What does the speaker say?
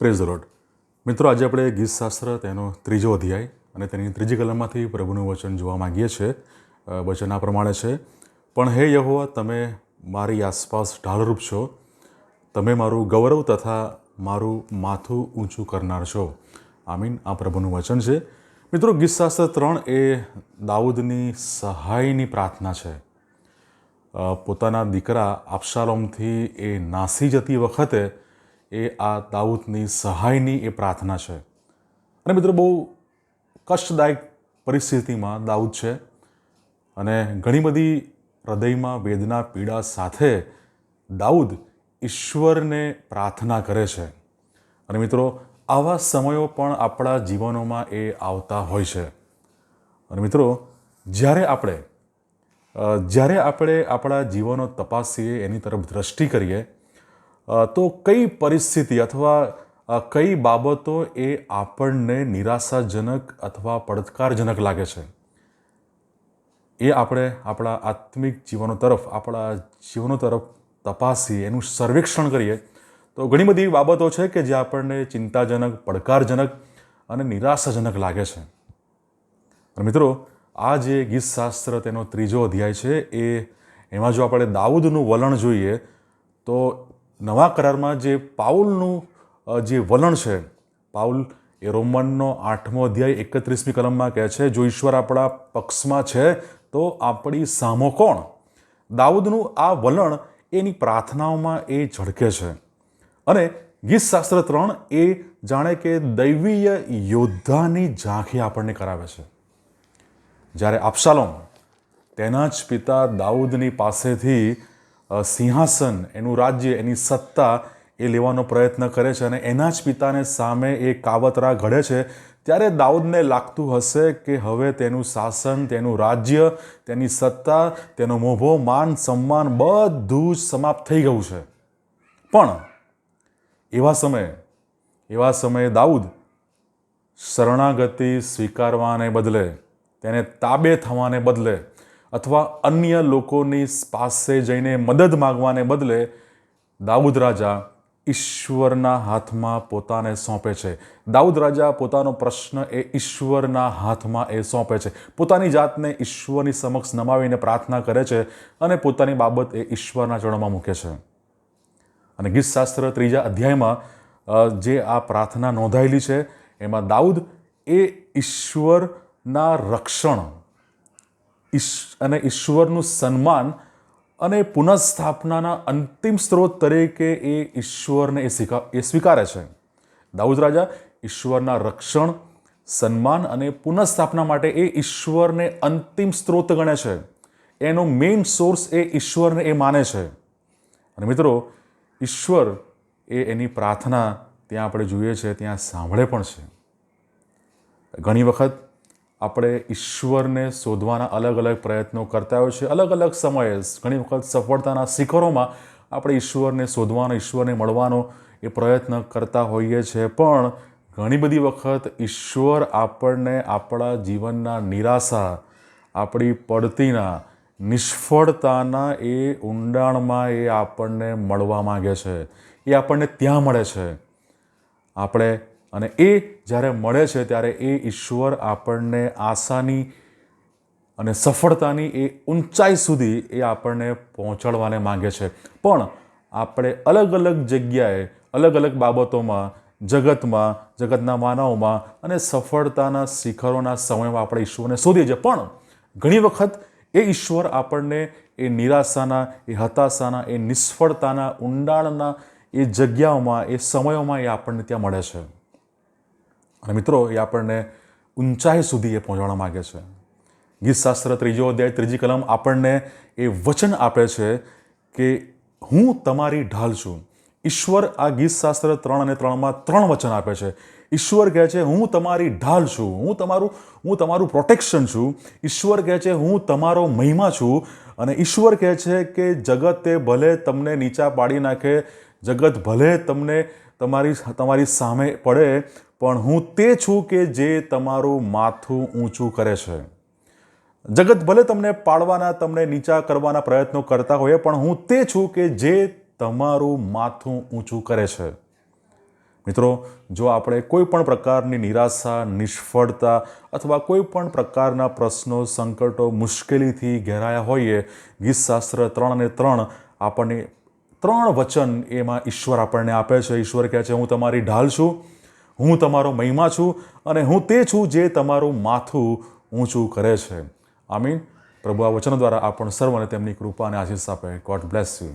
Praise road મિત્રો, આજે આપણે ગીતશાસ્ત્ર, તેનો ત્રીજો અધ્યાય અને તેની ત્રીજી કલમમાંથી પ્રભુનું વચન જોવા માંગીએ છીએ. વચન આ પ્રમાણે છે, પણ હે યહોવા, તમે મારી આસપાસ ઢાલરૂપ છો. તમે મારું ગૌરવ તથા મારું માથું ઊંચું કરનાર છો. આમીન. આ પ્રભુનું વચન છે. મિત્રો, ગીતશાસ્ત્ર ત્રણ એ દાઉદની સહાયની પ્રાર્થના છે. પોતાના દીકરા આપશાલોમથી એ નાસી જતી વખતે એ આ દાઉદની સહાયની એ પ્રાર્થના છે. અને મિત્રો બહુ કષ્ટદાયક પરિસ્થિતિમાં દાઉદ છે અને ઘણી બધી હૃદયમાં વેદના, પીડા સાથે દાઉદ ઈશ્વરને પ્રાર્થના કરે છે. અને મિત્રો, આવા સમયો પણ આપણા જીવનોમાં એ આવતા હોય છે. અને મિત્રો, જ્યારે આપણે જ્યારે આપણે આપણા જીવનો તપાસીએ, એની તરફ દ્રષ્ટિ કરીએ તો કઈ પરિસ્થિતિ અથવા કઈ બાબતો એ આપણને નિરાશાજનક અથવા પડકારજનક લાગે છે? એ આપણે આપણા આત્મિક જીવનો તરફ, આપણા જીવનો તરફ તપાસીએ, એનું સર્વેક્ષણ કરીએ. તો ઘણી બધી એવી બાબતો છે કે જે આપણને ચિંતાજનક, પડકારજનક અને નિરાશાજનક લાગે છે. મિત્રો, આ જે ગીતશાસ્ત્ર તેનો ત્રીજો અધ્યાય છે, એ, એમાં જો આપણે દાઉદનું વલણ જોઈએ, તો નવા કરારમાં જે પાઉલનું જે વલણ છે, પાઉલ એ રોમનનો આઠમો અધ્યાય એકત્રીસમી કલમમાં કહે છે, જો ઈશ્વર આપણા પક્ષમાં છે, તો આપણી સામો કોણ? દાઉદનું આ વલણ એની પ્રાર્થનાઓમાં એ ઝળકે છે. અને ગીતશાસ્ત્ર ત્રણ એ જાણે કે દૈવીય યોદ્ધાની ઝાંખી આપણને કરાવે છે. જ્યારે આપશાલોમ તેના જ પિતા દાઉદની પાસેથી સિંહાસન, એનું રાજ્ય, એની સત્તા એ લેવાનો પ્રયત્ન કરે છે અને એના જ પિતાને સામે એ કાવતરા ઘડે છે. ત્યારે દાઉદને લાગતું હશે કે હવે તેનું શાસન, તેનું રાજ્ય, તેની સત્તા, તેનો મોભો, માન, સન્માન બધું જ સમાપ્ત થઈ ગયું છે. પણ એવા સમયે એવા સમયે દાઉદ શરણાગતિ સ્વીકારવાને બદલે, તેને તાબે થવાને બદલે અથવા અન્ય લોકોની પાસે જઈને મદદ માગવાને બદલે દાઉદ રાજા ઈશ્વરના હાથમાં પોતાને સોંપે છે. દાઉદ રાજા પોતાનો પ્રશ્ન એ ઈશ્વરના હાથમાં એ સોંપે છે. પોતાની જાતને ઈશ્વરની સમક્ષ નમાવીને પ્રાર્થના કરે છે અને પોતાની બાબત એ ઈશ્વરના ચરણોમાં મૂકે છે. અને ગીતશાસ્ત્ર ત્રીજા અધ્યાયમાં જે આ પ્રાર્થના નોંધાયેલી છે, એમાં દાઉદ એ ઈશ્વરના રક્ષણ અને ઈશ્વરનું સન્માન અને પુનઃસ્થાપનાના અંતિમ સ્ત્રોત તરીકે એ ઈશ્વરને એ સ્વીકાર, એ સ્વીકારે છે. દાઉદ રાજા ઈશ્વરના રક્ષણ, સન્માન અને પુનઃસ્થાપના માટે એ ઈશ્વરને અંતિમ સ્ત્રોત ગણે છે. એનો મેઇન સોર્સ એ ઈશ્વરને એ માને છે. અને મિત્રો, ઈશ્વર એ એની પ્રાર્થના ત્યાં આપણે જોઈએ છે, ત્યાં સાંભળે પણ છે. ઘણી વખત આપણે ઈશ્વરને શોધવાના અલગ અલગ પ્રયત્નો કરતા હોય છે. અલગ અલગ સમયે ઘણી વખત સફળતાના શિખરોમાં આપણે ઈશ્વરને શોધવાનો, ઈશ્વરને મળવાનો એ પ્રયત્ન કરતા હોઈએ છીએ પણ ઘણી બધી વખત ઈશ્વર આપણને આપણા જીવનના નિરાશા, આપણી પડતીના, નિષ્ફળતાના એ ઊંડાણમાં એ આપણને મળવા માગે છે. એ આપણને ત્યાં મળે છે. આપણે અને એ જ્યારે મળે છે, ત્યારે એ ઈશ્વર આપણને આશાની અને સફળતાની એ ઊંચાઈ સુધી એ આપણને પહોંચાડવાને માંગે છે. પણ આપણે અલગ અલગ જગ્યાએ, અલગ અલગ બાબતોમાં, જગતમાં, જગતના માનવમાં અને સફળતાના શિખરોના સમયમાં આપણે ઈશ્વરને શોધીએ છીએ. પણ ઘણી વખત એ ઈશ્વર આપણને એ નિરાશાના, એ હતાશાના, એ નિષ્ફળતાના, ઊંડાણના એ જગ્યાઓમાં, એ સમયોમાં એ આપણને ત્યાં મળે છે. અને મિત્રો, એ આપણને ઊંચાઈ સુધી એ પહોંચવા માગે છે. ગીતશાસ્ત્ર ત્રીજો અધ્યાય, ત્રીજી કલમ આપણને એ વચન આપે છે કે હું તમારી ઢાલ છું. ઈશ્વર આ ગીતશાસ્ત્ર ત્રણ અને ત્રણમાં ત્રણ વચન આપે છે. ઈશ્વર કહે છે, હું તમારી ઢાલ છું. હું તમારું હું તમારું પ્રોટેક્શન છું. ઈશ્વર કહે છે, હું તમારો મહિમા છું. અને ઈશ્વર કહે છે કે, જગતે ભલે તમને નીચા પાડી નાખે, જગત ભલે તમને તમારી તમારી સામે પડે પણ હું તે છું કે જે તમારું માથું ઊંચું કરે છે. જગત ભલે તમને પાડવાના, તમને નીચા કરવાના પ્રયત્નો કરતા હોય, પણ હું તે છું કે જે તમારું માથું ઊંચું કરે છે. મિત્રો, જો આપણે કોઈ પણ પ્રકારની નિરાશા, નિષ્ફળતા અથવા કોઈ પણ પ્રકારના પ્રશ્નો, સંકટો મુશ્કેલીથી ઘેરાયા હોઈએ, ગીતશાસ્ત્ર ત્રણ અને ત્રણ આપણને ત્રણ વચન એમાં ઈશ્વર આપણને આપે છે. ઈશ્વર કહે છે, હું તમારી ઢાલ છું. હું તમારો મહિમા છું અને હું તે છું જે તમારું માથું ઊંચું કરે છે. આમીન. પ્રભુ આ વચન દ્વારા આપણ સર્વને તેમની કૃપા અને આશીષ આપે. God bless you